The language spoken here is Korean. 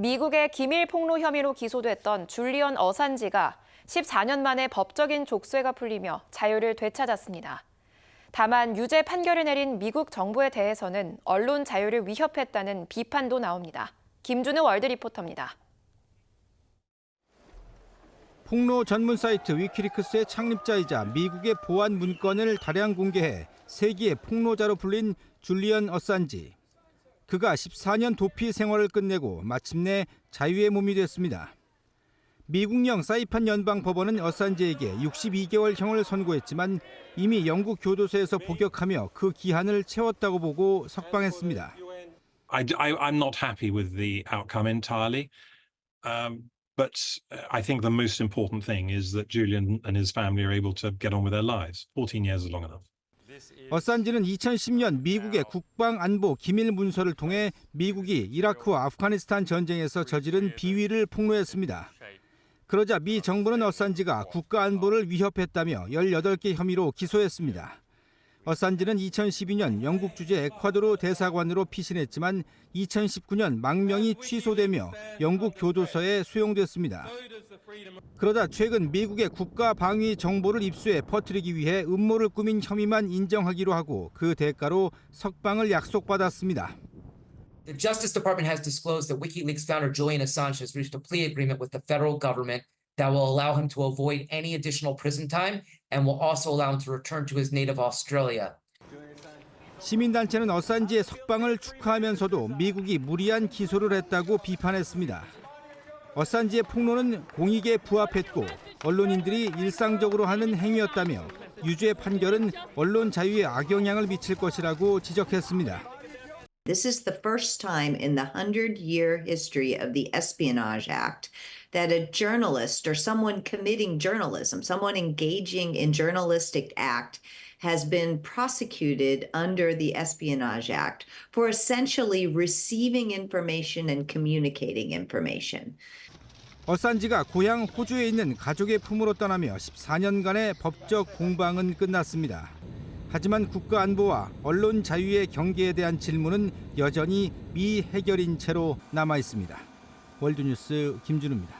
미국의 기밀 폭로 혐의로 기소됐던 줄리언 어산지가 14년 만에 법적인 족쇄가 풀리며 자유를 되찾았습니다. 다만 유죄 판결을 내린 미국 정부에 대해서는 언론 자유를 위협했다는 비판도 나옵니다. 김준우 월드 리포터입니다. 폭로 전문 사이트 위키리크스의 창립자이자 미국의 보안 문건을 다량 공개해 세기의 폭로자로 불린 줄리언 어산지. 그가 14년 도피 생활을 끝내고 마침내 자유의 몸이 됐습니다. 미국령 사이판 연방 법원은 어산지에게 62개월형을 선고했지만 이미 영국 교도소에서 복역하며 그 기한을 채웠다고 보고 석방했습니다. I, am not happy with the outcome entirely. Um, but I think the most important thing is that Julian and his family are able to get on with their lives. 14 years is long enough. 어산지는 2010년 미국의 국방 안보 기밀 문서를 통해 미국이 이라크와 아프가니스탄 전쟁에서 저지른 비위를 폭로했습니다. 그러자 미 정부는 어산지가 국가 안보를 위협했다며 18개 혐의로 기소했습니다. 어산지는 2012년 영국 주재 에콰도르 대사관으로 피신했지만 2019년 망명이 취소되며 영국 교도소에 수용됐습니다. 그러다 최근 미국의 국가 방위 정보를 입수해 퍼뜨리기 위해 음모를 꾸민 혐의만 인정하기로 하고 그 대가로 석방을 약속받았습니다. The Justice Department has disclosed that WikiLeaks founder Julian Assange has reached a plea agreement with the federal government that will allow him to avoid any additional prison time and will also allow him to return to his native Australia. 시민단체는 어산지의 석방을 축하하면서도 미국이 무리한 기소를 했다고 비판했습니다. 어산지의 폭로는 공익에 부합했고 언론인들이 일상적으로 하는 행위였다며 유죄 판결은 언론 자유에 악영향을 미칠 것이라고 지적했습니다. This is the first time in the 100 year history of the Espionage Act that a journalist or someone committing journalism, someone engaging in journalistic act, has been prosecuted under the Espionage Act for essentially receiving information and communicating information. 어산지가 고향 호주에 있는 가족의 품으로 떠나며 14년간의 법적 공방은 끝났습니다. 하지만 국가 안보와 언론 자유의 경계에 대한 질문은 여전히 미해결인 채로 남아 있습니다. 월드뉴스 김준우입니다.